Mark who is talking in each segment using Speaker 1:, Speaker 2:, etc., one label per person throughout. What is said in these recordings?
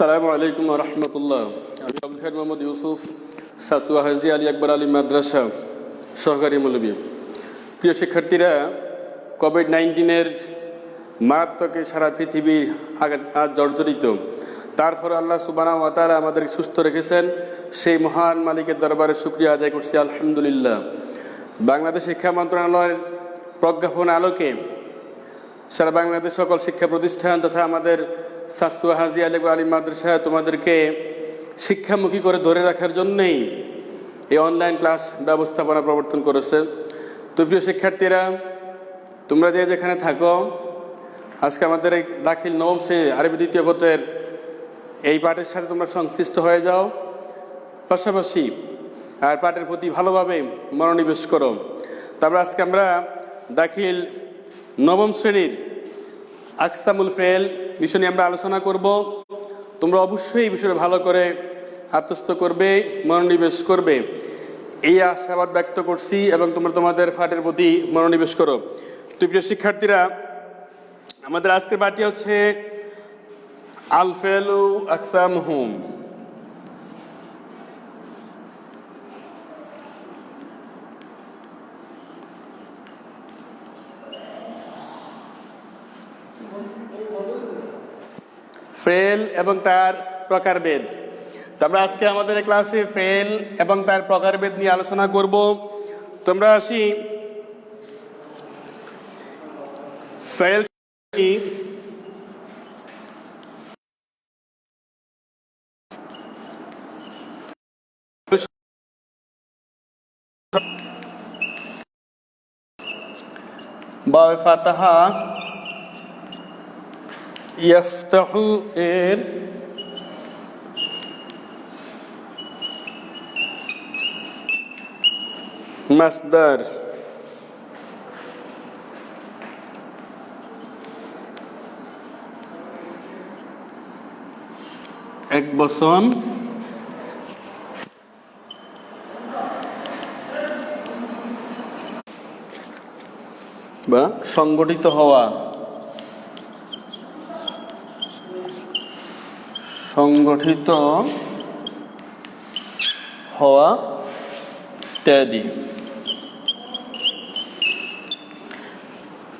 Speaker 1: আসসালামু আলাইকুম রহমতুল্লাহ। আমি আবুল খার মোহাম্মদ ইউসুফ সাসুয়া হাজি আলী আকবর আলী মাদ্রাসা, সহকারী মৌলবী। প্রিয় শিক্ষার্থীরা কোভিড নাইন্টিনের মারাত্মকে সারা পৃথিবীর আজ জর্জরিত। তারপর আল্লাহ সুবানা ওয়াতালা আমাদের সুস্থ রেখেছেন। সেই মহান মালিকের দরবারে শুক্রিয়া আদায় করছি, আলহামদুলিল্লাহ। বাংলাদেশ শিক্ষা মন্ত্রণালয়ের প্রজ্ঞাপন আলোকে সারা বাংলাদেশ সকল শিক্ষা প্রতিষ্ঠান তথা আমাদের সাসুয়া হাজি আলী আলী মাদ্রাসা তোমাদেরকে শিক্ষামুখী করে ধরে রাখার জন্যেই এই অনলাইন ক্লাস ব্যবস্থাপনা প্রবর্তন করেছে। তো প্রিয় শিক্ষার্থীরা, তোমরা যে যেখানে থাকো, আজকে আমাদের এই দাখিল নবম শ্রেণি আরবি দ্বিতীয় পত্রের এই পাঠের সাথে তোমরা সংশ্লিষ্ট হয়ে যাও। পাশাপাশি আর পাঠের প্রতি ভালোভাবে মনোনিবেশ করো। তারপর আজকে আমরা দাখিল নবম শ্রেণির আকসামুল ফেল বিষয় নিয়ে আমরা আলোচনা করব। তোমরা অবশ্যই এই বিষয়ে ভালো করে আত্মস্থ করবে, মনোনিবেশ করবে। এই আশাবাদ ব্যক্ত করছি এবং তোমরা তোমাদের ফাটের প্রতি মনোনিবেশ করো। তো প্রিয় শিক্ষার্থীরা, আমাদের আজকের বাটি হচ্ছে আলফেলু আকসাম হুম ফেল এবং তার প্রকারভেদ। তো আমরা আজকে আমাদের ক্লাসে ফেল এবং তার প্রকারভেদ নিয়ে আলোচনা করব। তোমরা আসি। ফেল? বাবে ফাতাহা ইয়াফতাহু এর মাসদার। এক বসন। বা সংগঠিত হওয়া। সংগঠিত হওয়া ইত্যাদি।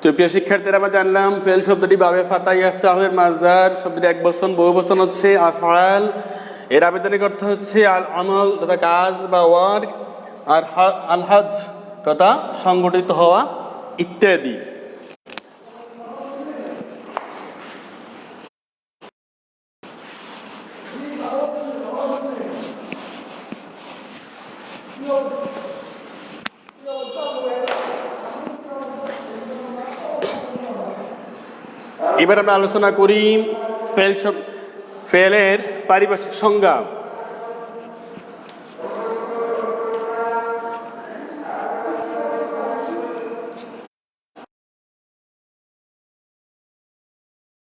Speaker 1: তো প্রিয় শিক্ষার্থীরা, আমরা জানলাম, ফেল শব্দটি বাবে ফাতা ইয়াফতাহের মাজদার। শব্দটি এক বচন, বহু বচন হচ্ছে আফআল। এর আবেদনিক অর্থ হচ্ছে আল আমল তথা কাজ বা ওয়ার্ক আর আল হজ তথা সংগঠিত হওয়া ইত্যাদি। এবার আমরা আলোচনা করি ফেল ফেলের পারিপার্শ্বিক সংজ্ঞা।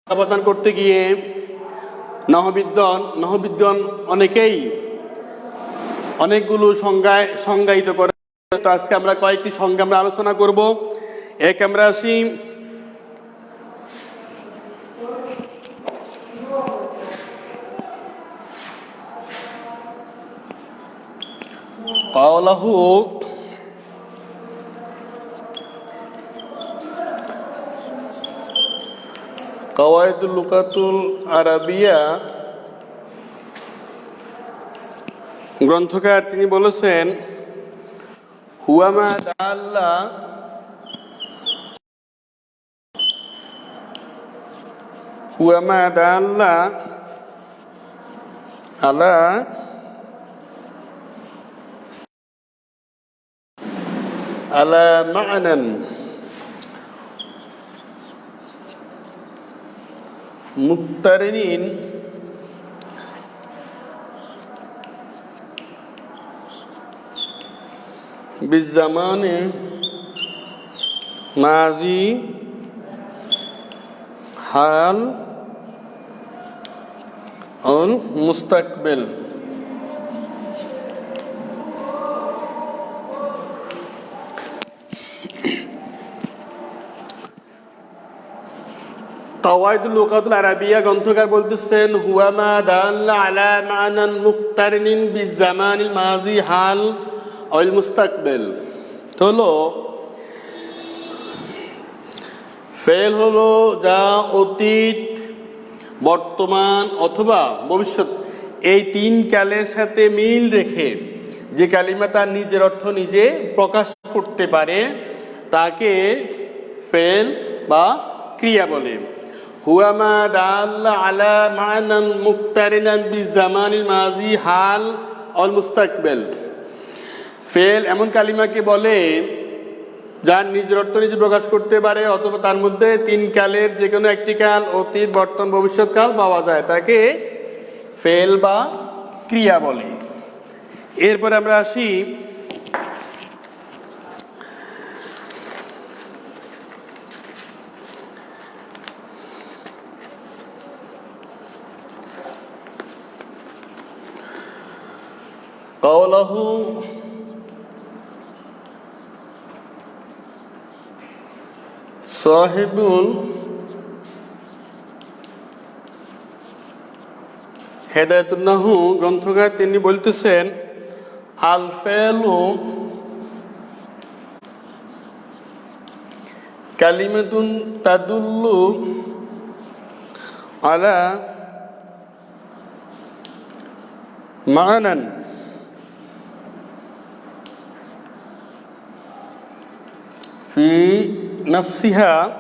Speaker 1: সমাধান করতে গিয়ে নহবিদ্যন নহবিদ্যন অনেকেই অনেকগুলো সংজ্ঞায় সংজ্ঞায়িত করে। তো আজকে আমরা কয়েকটি সংজ্ঞা আমরা আলোচনা করব। এক আমরা আসি قوله قواعد اللغة العربية গ্রন্থকার তিনি বলেছেন হুয়ামা দাল্লা হুয়ামা দাল্লা আলা على معنى مقترنين بالزمان ماضي حال أو কাওয়ায়দুল লোকাতুল আরাবিয়া গ্রন্থকার বলতেছেন হুয়ামা দাল্লা আলা মানান মুক্তারিনিন বিজামানিল মাজি হাল অল মুস্তাকবেল। হলো, ফেল হলো যা অতীত, বর্তমান অথবা ভবিষ্যৎ, এই তিন কালের সাথে মিল রেখে যে কালিমা তার নিজের অর্থ নিজে প্রকাশ করতে পারে, তাকে ফেল বা ক্রিয়া বলে। হুয়ামা দাল্লা আলা মানান মুক্তারিনান বিজামানিল মাজি হাল অল মুস্তাকবেল। ফেল এমন কালিমাকে বলে, যার নিজের অর্থ নিজে প্রকাশ করতে পারে, অথবা তার মধ্যে তিন কালের যে কোনো একটি কাল অতীত, বর্তমান ভবিষ্যৎকাল পাওয়া যায়। তাকে ফেল বা ক্রিয়া বলে। এরপরে আমরা আসি قوله সাহেবুল হেদায়তুল্লাহু গ্রন্থকার তিনি বলতেছেন আল ফেলু কালিমাতুন তাদুল্লু আলা মানান في نفسها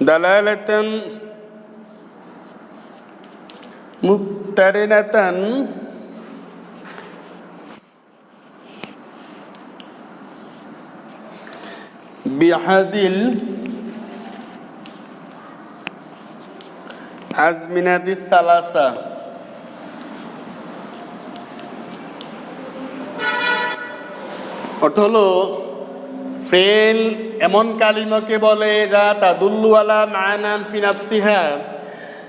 Speaker 1: دلالة مقترنة بأحد الأزمنة الثلاثة. অর্থ হলো, ফেল এমন কালিমাকে বলে যা তাদুল্লুয়ালা মায়ানান ফিনাফসিহা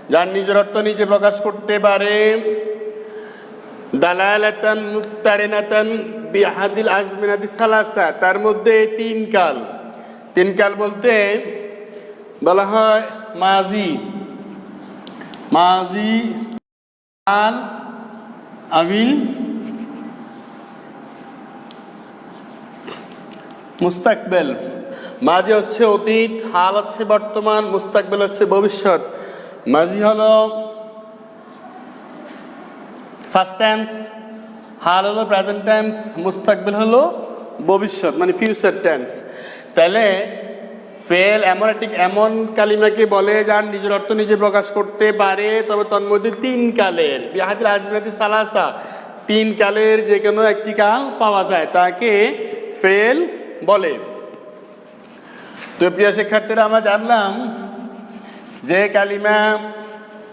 Speaker 1: যার নিজের অর্থ নিজে প্রকাশ করতে পারে। দালালাতান মুক্তারিনাতান বিহাদিল আজমিনাদি সালাসা, তার মধ্যে তিন কাল। তিন কাল বলতে বলা হয় মাজি। মাজি কাল আবিল মুস্তাকবেল। মাঝি হচ্ছে অতীত, হাল হচ্ছে বর্তমান, মুস্তাকবেল হচ্ছে ভবিষ্যৎ। মাঝি হলো ফার্স্ট টেন্স হাল হলো প্রেজেন্ট টেন্স মুস্তাকবেল হলো ভবিষ্যৎ মানে ফিউচার টেন্স তাহলে ফেল এমন একটি, এমন কালিমাকে বলে যার নিজের অর্থ নিজে প্রকাশ করতে পারে, তবে তন্মধ্যে তিন কালের, বিহাদিল আজমিরাতি সালাসা। তিন কালের যে কোনো একটি কাল পাওয়া যায়, তাকে ফেল বলে। তো প্রিয় শিক্ষার্থীরা, আমরা জানলাম যে কালিমা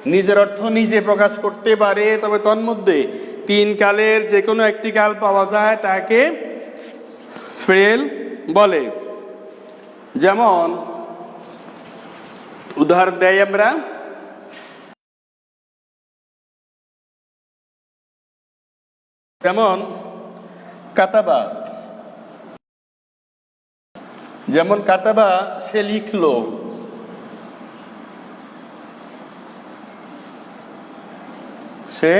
Speaker 1: নিজের অর্থ নিজে প্রকাশ করতে পারে, তবে তন্মধ্যে তিন কালের যে কোনো একটি কাল পাওয়া যায় তাকে ফেল বলে। যেমন, উদাহরণ দেয় আমরা। যেমন, কাতাবা। যেমন কাতাবা, সে লিখলো সে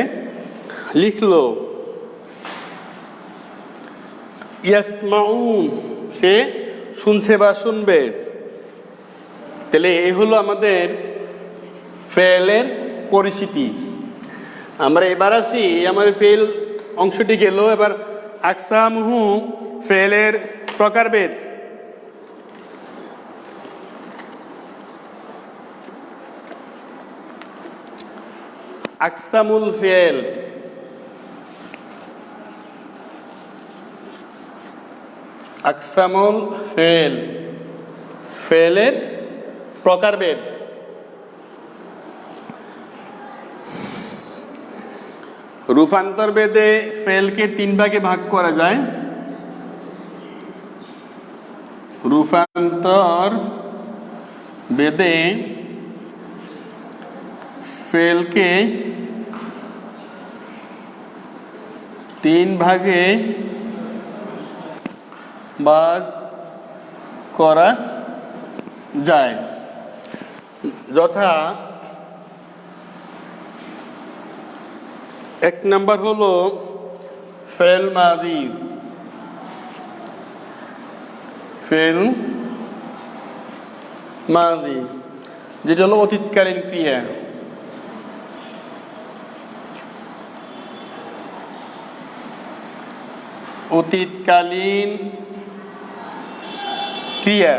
Speaker 1: লিখলো সে শুনছে বা শুনবে। তাহলে এ হলো আমাদের ফেলের পরিচিতি। আমরা এবার আসি আমার ফেল অংশটি গেল, এবার আকসামহু ফেলের প্রকারভেদ। আকসামুল ফেল আকসামুল ফেল ফেলের প্রকারভেদ। রূপান্তর বেদে ফেলকে তিন ভাগে ভাগ করা যায়। রূপান্তর বেদে ফেলকে তিন ভাগে ভাগ করা যায়। যথা এক নাম্বার হলো ফেল মাদি। ফেল মাদি, যেটা হলো অতীতকালীন ক্রিয়া। অতীতকালীন ক্রিয়া।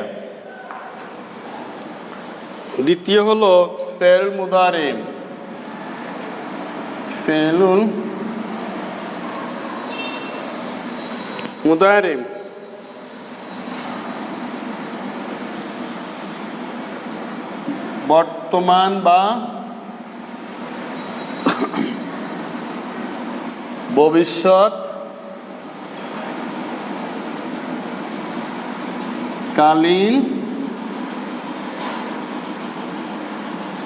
Speaker 1: দ্বিতীয় হলো ফেল মুদারে ফেলুল মুদারে বর্তমান বা ভবিষ্যৎ কালীন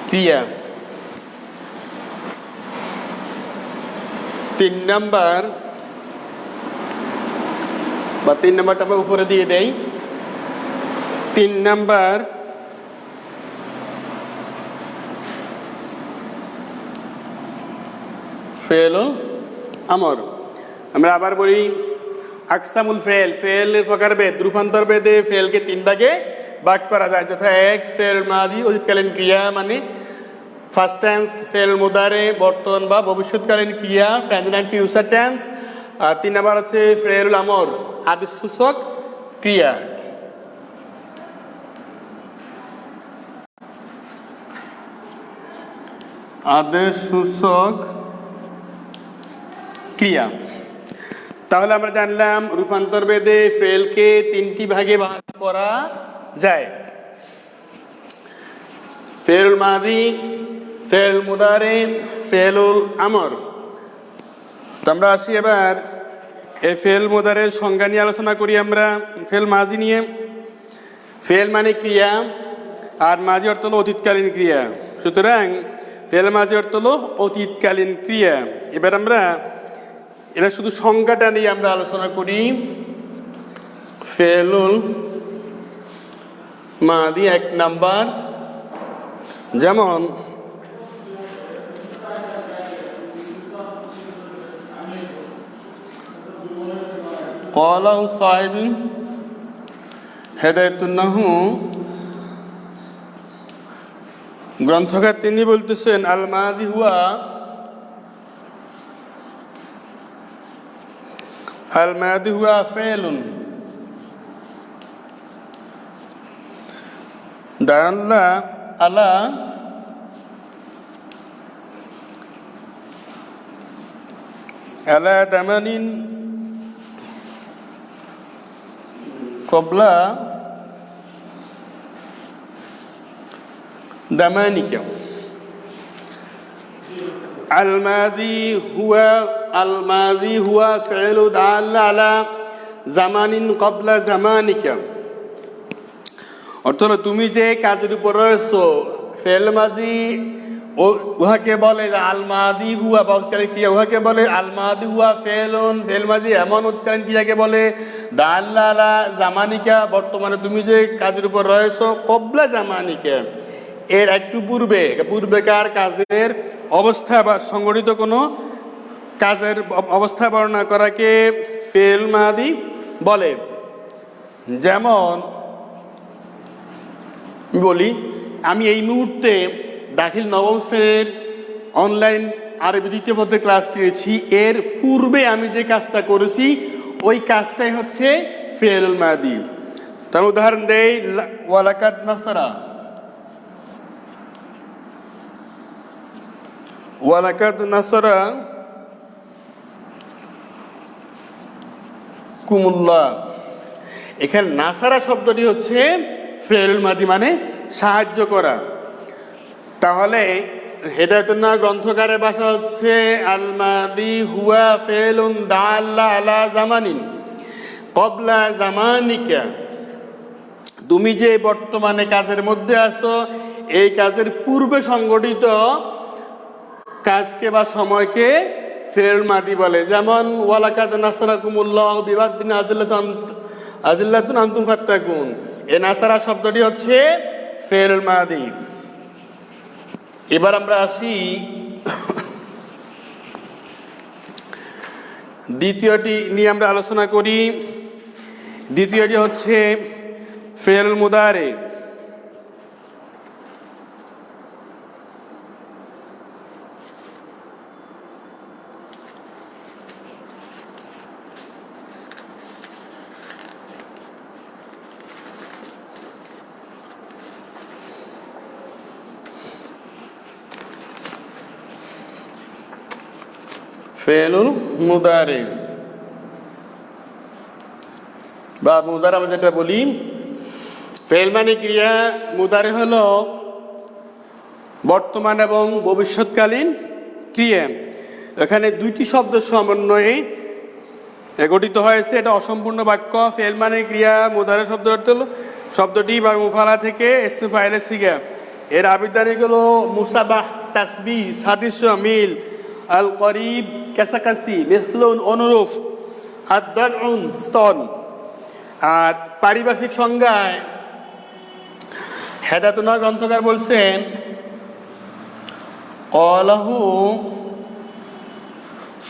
Speaker 1: ক্রিয়া তিন নাম্বার। বা তিন নাম্বারটা আমরা উপরে দিয়ে দেই। তিন নাম্বার। ফেল আমর। আমরা আবার বলি আকসামুল ফেল ফেলের প্রকার বেদ রূপান্তর বেদে ফেলকে তিন ভাগে ভাগ করা যায়। যথা এক, ফেল মাদি, অতীতকালীন ক্রিয়া মানে ফার্স্ট টেন্স ফেল মুদারে, বর্তমান বা ভবিষ্যৎকালীন ক্রিয়া প্রেজেন্ট অ্যান্ড ফিউচার টেন্স আর তিন নাম্বার হচ্ছে ফেল আমর আদি সূচক ক্রিয়া। আদেশ সূচক ক্রিয়া। তাহলে আমরা জানলাম রূপান্তর বেদে ফেলকে তিনটি ভাগে ভাগ করা যায়। ফেরুল মাদি ফেরুল মুদারে ফেলুল আমর। তো আমরা আসি এবার এই ফেল মুদারের সংজ্ঞা নিয়ে আলোচনা করি আমরা। ফেল মাঝি নিয়ে। ফেল মানে ক্রিয়া, আর মাঝি অর্থ হলো অতীতকালীন ক্রিয়া। সুতরাং ফেল মাঝি অর্থ হলো অতীতকালীন ক্রিয়া। এবার আমরা এটা শুধু সংজ্ঞাটা নিয়ে আমরা আলোচনা করি। ফেলুল মাদি এক নাম্বার। যেমন কলাউ সাহেব হেদায়তুল্লাহু গ্রন্থকার তিনি বলতেছেন, আল মাদি হুয়া الماضي هو فعل. دل على على زمن قبل. زمانك الماضي هو الماضي هو فعل دال على زمان قبل زمانك অর্থ হলো তুমি যে কাজের উপর রয়েছো ফেল মাজি ও উহাকে বলে যে আলমাদি হুয়া বা উৎকালীন ক্রিয়া উহাকে বলে আলমাদি হুয়া ফেলন ফেল মাজি এমন উৎকালীন ক্রিয়াকে বলে দাল্লালা জামানিকা বর্তমানে তুমি যে কাজের উপর রয়েছো কবলা জামানিকা এর একটু পূর্বে পূর্বেকার কাজের অবস্থা বা সংগঠিত কোনো কাজের অবস্থা বর্ণনা করাকে ফেল মাদি বলে। যেমন বলি, আমি এই মুহূর্তে দাখিল নবম শ্রেণির অনলাইন আরবি দ্বিতীয় পথে ক্লাস নিয়েছি। এর পূর্বে আমি যে কাজটা করেছি, ওই কাজটাই হচ্ছে ফেল মাদি। তার উদাহরণ দেই ওয়ালাকাত নাসারা। ওয়ালাকাত নাসারা কুমুল্লাহ এখানে নাসারা শব্দটি হচ্ছে ফেল মাদি মানে সাহায্য করা। তাহলে হেদায়তুল্লাহ গ্রন্থকারের ভাষা হচ্ছে আলমাদি হুয়া ফেলুন দাল্লা আলা জামানিন, কবলা জামানিকা। তুমি যে বর্তমানে কাজের মধ্যে আছো, এই কাজের পূর্বে সংগঠিত কাজকে বা সময়কে ফেল মাদি বলে। যেমন, ওয়ালাকাদ নাসারাকুমুল্লাহ বিবাদ দিন আজিল্লাতুন আজিল্লাতুন আন্তুম ফাত্তাকুন। এ নাসারা শব্দটি হচ্ছে ফেরুল মাদি। এবার আমরা আসি দ্বিতীয়টি নিয়ে আমরা আলোচনা করি। দ্বিতীয়টি হচ্ছে ফেরুল মুদারে ফেলুল মুদারে। বা মুদার, আমরা যেটা বলি, ফেল মানে ক্রিয়া। মুদারে হল বর্তমান এবং ভবিষ্যৎকালীন ক্রিয়া। এখানে দুইটি শব্দ সমন্বয়ে গঠিত হয়েছে। এটা অসম্পূর্ণ বাক্য। ফেল মানে ক্রিয়া। মুদারে শব্দ শব্দটি বা মুফালা থেকে এসে ফাইলের শিখা এর হলো মুসাবাহ তাসবি সাদৃশ্য, মিল। আল করিব কাছাকাছি মেহলুন অনুরূপ আদান স্তন। আর পারিভাষিক সংজ্ঞায় হেদাতুনা গ্রন্থকার বলছেন, কলাহু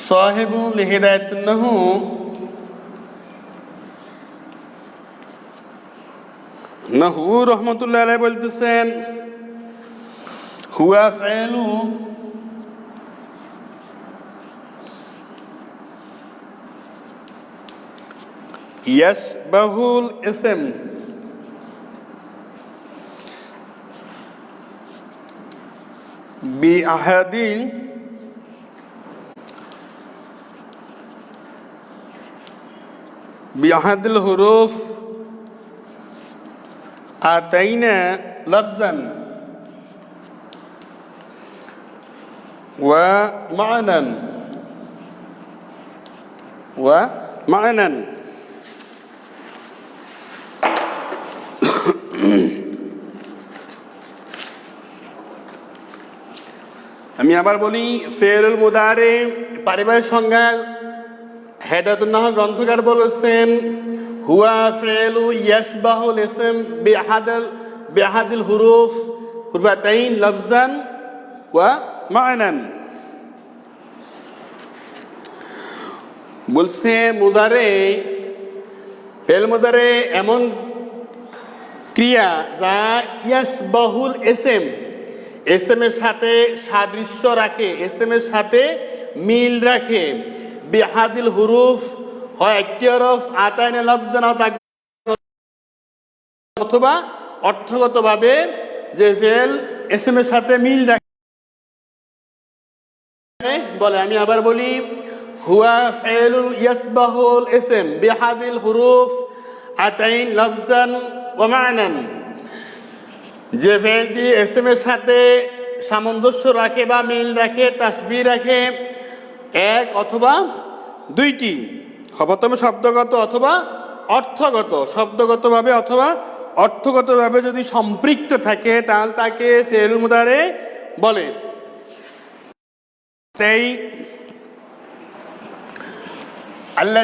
Speaker 1: সাহেবুল হেদায়তুন্নাহু নাহু রহমতুল্লাহ বলতেছেন, হুয়া ফেলু يسبه الإثم. بأحد بأحد الحروف أتينا لفظا ومعنى ومعنى আমি আবার বলি, ফেরুল মুদারে পারিবারিক সংজ্ঞা হেদায়তুল্লাহ গ্রন্থকার বলেছেন, হুয়া ফেলু ইয়াসবাহুল ইসম বিহাদাল বিহাদিল হুরুফ হুরফাতাইন লফজান ওয়া মায়নান বলছে, মুদারে ফেল মুদারে এমন ক্রিয়া যা ইয়াস বহুল এস এম এসএম। এসএম এর সাথে সাদৃশ্য রাখে এস এম এর সাথে মিল রাখে। বিহাদিল হুরুফ হয় একটি হরফ আতায়নে লফজান অথবা অর্থগতভাবে যে ফেল এস এম এর সাথে মিল রাখে। বলে, আমি আবার বলি, হুয়া ফেল ফেলুল ইয়াসবাহুল এসএম। বিহাদিল হুরুফ, আতাইন লফজান ও মানান যে ফেলটি এস এম এর সাথে সামঞ্জস্য রাখে বা মিল রাখে তাসবি রাখে, এক অথবা দুইটি প্রথমে শব্দগত অথবা অর্থগত, শব্দগতভাবে অথবা অর্থগতভাবে যদি সম্পৃক্ত থাকে, তাহলে তাকে ফেল মুদারে বলে। সেই আল্লাহ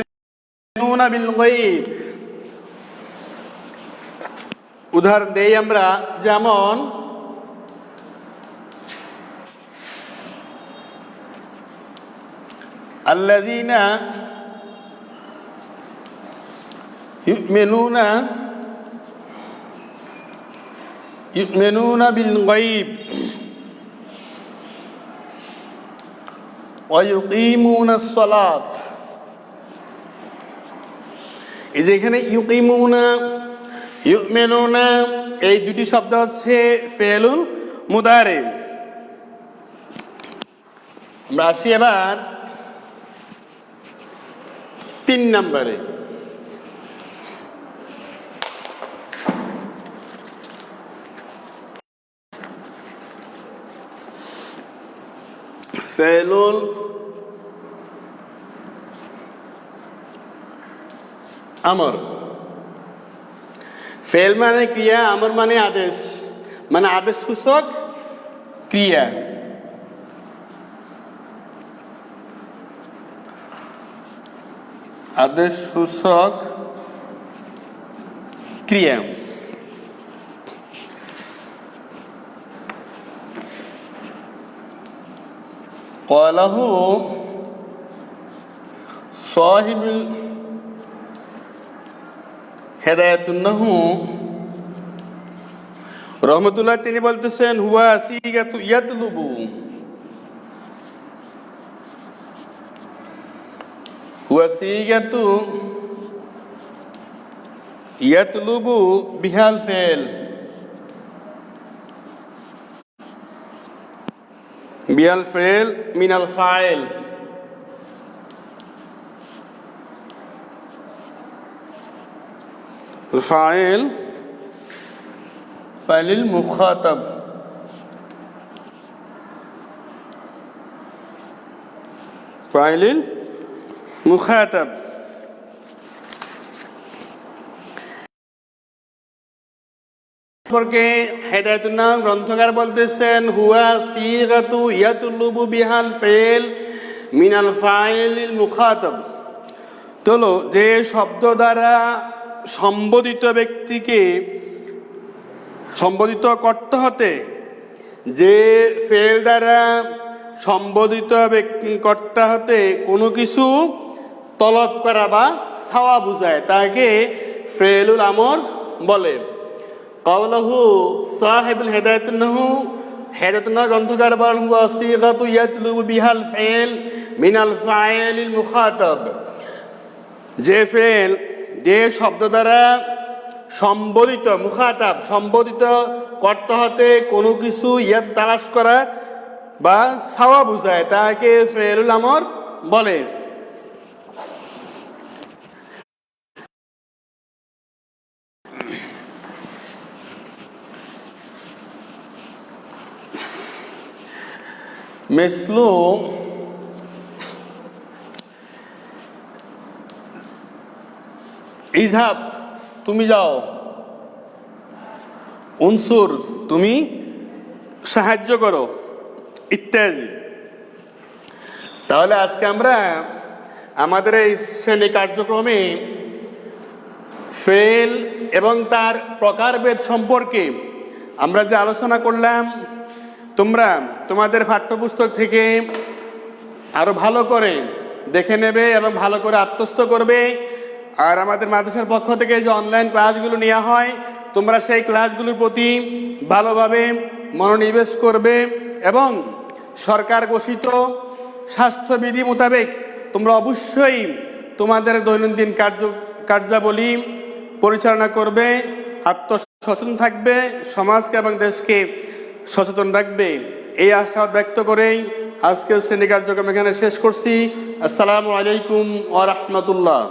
Speaker 1: উদাহরণ দেই আমরা যেমন الذين يؤمنون يؤمنون بالغيب ويقيمون الصلاة এই যে এখানে ইউকিমুনা ইউমেনুনা এই দুটি শব্দ হচ্ছে ফেলুল মুদারে আমরা আসি এবার তিন নম্বরে। ফেলুল আমর। फेल मान क्रिया, अमर मान आदेश। मान आदेश सूचक क्रिया। आदेश सूचक क्रिया। कलहू सही হেদায়তুন্নাহ। রহমতুল্লাহ তিনি বলতেছেন, হুয়া সিগাতু ইয়াতলুবু। হুয়া সিগাতু ইয়াতলুবু বিহাল ফেল। বিহাল ফেল মিনাল ফাইল। الفاعل فعل المخاطب فاعل المخاطب সম্পর্কে হেদায়তুল্লাহ গ্রন্থকার বলতেছেন হুয়া সিগাতু ইয়াতুল্লুবু বিহাল ফেল মিনাল ফাইল মুখাতব তোলো যে শব্দ দ্বারা সম্বোধিত ব্যক্তিকে সম্বোধিত করতে হতে, যে ফেল দ্বারা সম্বোধিত ব্যক্তি কর্তা হতে কোনো কিছু তলব করা বা ছাওয়া বুঝায়, তাকে ফেলুল আমর বলে। কওলাহু সাহেবুল হেদায়তুল্লাহু হেদায়তুল্লাহ গ্রন্থকার বলেন সিগাতু ইয়াতলুবু বিহাল ফেল মিনাল ফাইলিল মুখাতাব। যে ফেল যে শব্দ দ্বারা সম্বোধিত মুখাতাব সম্বোধিত করতে হতে কোনো কিছু ইয়াত তালাশ করা বা ছাওয়া বুঝায়, তাকে ফেরুল আমর বলে। মিসলু ইজহাব তুমি যাও। উনসুর তুমি সাহায্য করো। ইত্যাদি। তাহলে আজকে আমরা আমাদের এই শ্রেণি কার্যক্রমে ফেল এবং তার প্রকারভেদ সম্পর্কে আমরা যে আলোচনা করলাম, তোমরা তোমাদের পাঠ্যপুস্তক থেকে আরও ভালো করে দেখে নেবে এবং ভালো করে আত্মস্থ করবে। আর আমাদের মাদ্রাসার পক্ষ থেকে যে অনলাইন ক্লাসগুলো নেওয়া হয়, তোমরা সেই ক্লাসগুলোর প্রতি ভালোভাবে মনোনিবেশ করবে এবং সরকার ঘোষিত স্বাস্থ্যবিধি মোতাবেক তোমরা অবশ্যই তোমাদের দৈনন্দিন কার্য, কার্যাবলী পরিচালনা করবে, আত্মসচেতন থাকবে, সমাজকে এবং দেশকে সচেতন রাখবে। এই আশা ব্যক্ত করেই আজকের শ্রেণি কার্যক্রম এখানে শেষ করছি। আসসালামু আলাইকুম ওয়া রাহমাতুল্লাহ।